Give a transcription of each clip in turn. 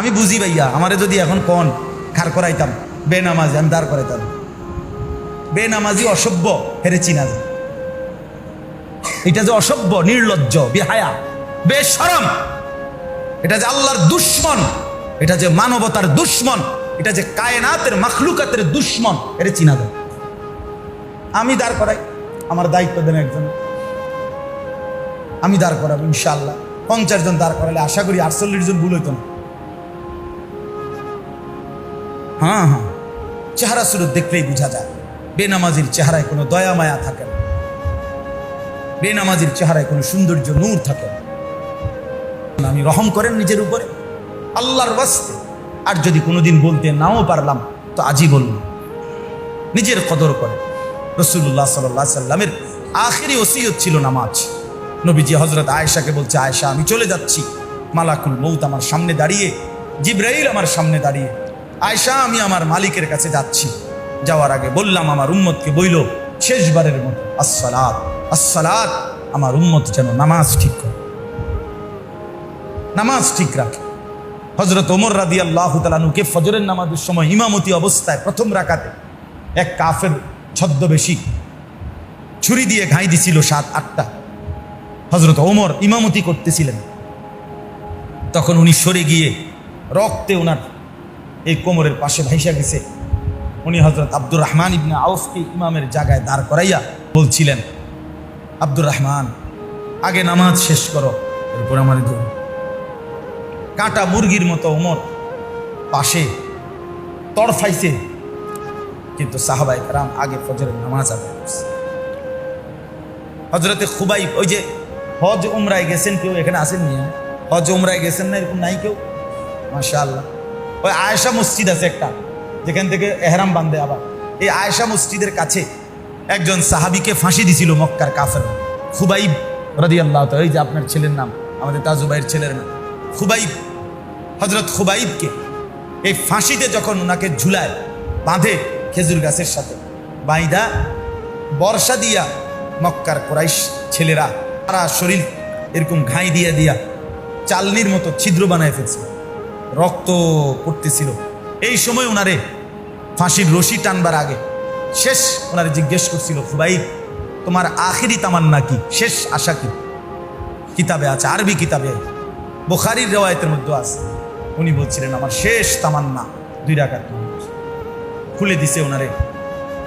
আমি বুঝি ভাইয়া, আমারে যদি এখন কন, খার করাইতাম, বেনামাজি, আমি দাঁড় করাইতাম। বেনামাজি অসভ্য, হেরে চিনা যায়। এটা যে অসভ্য, নির্লজ্জ, বেহায়া, বেশরম, এটা যে আল্লাহর দুশ্মন, এটা যে মানবতার দুশ্মন, এটা যে কায়নাতের মাখলুকাতের দুশ্মন এটা চিনা যায়। আমি দাঁড় করাই, আমার দায়িত্ব দেন একজন। আমি দাঁড় করাবো ইনশাল্লাহ পঞ্চাশ জন দাঁড় করালে আশা করি আটচল্লিশ জন ভুল হইতো না। হ্যাঁ হ্যাঁ। চেহারা শুরু দেখলেই বোঝা যায়। বেনামাজির চেহারায় কোনো দয়া, মায়া থাকে না। বেনামাজির চেহারায় কোনো সৌন্দর্য, নূর থাকে না। আমি রহম করেন নিজের উপরে। আল্লাহর বাস্তে আর যদি কোনোদিন বলতে নাও পারলাম, তো আজই বললাম। নিজের কদর করে রসুল্লাহ সাল্লাহ সাল্লামের আখেরি ওসিয়ত ছিল নামাজ। নবীজি হজরত আয়েশাকে বলছে, আয়েশা, আমি চলে যাচ্ছি। মালাকুল মৌত আমার সামনে দাঁড়িয়ে, জিব্রাইল আমার সামনে দাঁড়িয়ে আয়েশা, আমি আমার মালিকের কাছে যাচ্ছি। যাওয়ার আগে বললাম, আমার উম্মতকে বইল, শেষবারের মতো, আসসালাত আসসালাত, আমার উম্মত যেন নামাজ ঠিক করে। নামাজ ঠিক রাখে। হজরত ওমর রাদি আল্লাহ তালানুকে ফজরের নামাজের সময় ইমামতি অবস্থায় প্রথম রাকাতে এক কাফের ছদ্মবেশী ছুরি দিয়ে ঘাই দিছিল সাত, আটটা। হজরত ওমর ইমামতি করতেছিলেন। তখন উনি সরে গিয়ে রক্তে ওনার এই কোমরের পাশে ভাইসা গেছে। উনি হজরত আব্দুর রহমান ইবনে আউফকে ইমামের জায়গায় দাঁড় করাইয়া বলছিলেন, আব্দুর রহমান, আগে নামাজ শেষ করো, এরপর আমার কাটা মুরগির মতো ওমর পাশে তরফাইছে, কিন্তু সাহাবাই কারাম আগে ফজরের নামাজ আদায় করছে। হজরতে খুবাই ওই যে হজ উমরায় গেছেন কেউ এখানে আসেন নিয়ে হজ উমরায় গেছেন না এরকম নাই কেউ? মাশা আল্লাহ ওই আয়েশা মসজিদ আছে একটা, যেখান থেকে এহরাম বান্ধে আবার। এই আয়েশা মসজিদের কাছে একজন সাহাবিকে ফাঁসি দিছিল মক্কার কাফের খুবাইব রদি আল্লাহ এই যে আপনার ছেলের নাম, আমাদের তাজুবাইয়ের ছেলের নাম। খুবাইব হজরত খুবাইবকে এই ফাঁসিতে যখন ওনাকে ঝুলায়, বাঁধে খেজুর গাছের সাথে, বাইদা বর্ষা দিয়া মক্কার কোরাইশ ছেলেরা সারা শরীর এরকম ঘাই দিয়া দিয়া চালনির মতো ছিদ্র বানায় ফেলছিল রক্ত পড়তেছিল। এই সময় ওনারে ফাঁসির রশি টানবার আগে শেষ ওনারে জিজ্ঞেস করছিল খুবাইব তোমার আখিরি তামান্না কি? শেষ আশা কি? কিতাবে আছে, আরবি কিতাবে বোখারির রেওয়ায়তের মধ্যে আছে। উনি বলছিলেন, আমার শেষ তামান্না, দুই রাকাত নামাজ। খুলে দিছে ওনারে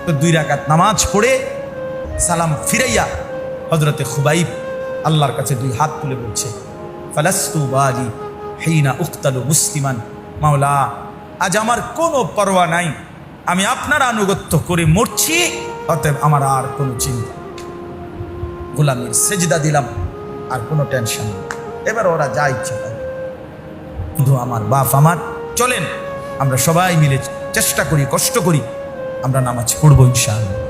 তো দুই রাকাত নামাজ পড়ে সালাম ফিরাইয়া হজরতে খুবাইব আল্লাহর কাছে দুই হাত তুলে বলছে, ফালাস্তু বালি হেইনা উক্তালু মুসলিমান, মাওলা, আজ আমার কোনো পরোয়া নাই। আমি আপনার আনুগত্য করে মরছি, অতএব আমার আর কোনো চিন্তা গোলামির সেজদা দিলাম, আর কোনো টেনশন নেই। এবার ওরা যা ইচ্ছা শুধু আমার বাপ, আমার, চলেন, আমরা সবাই মিলে চেষ্টা করি, কষ্ট করি, আমরা নামাজ পড়ব ইনশাআল্লাহ।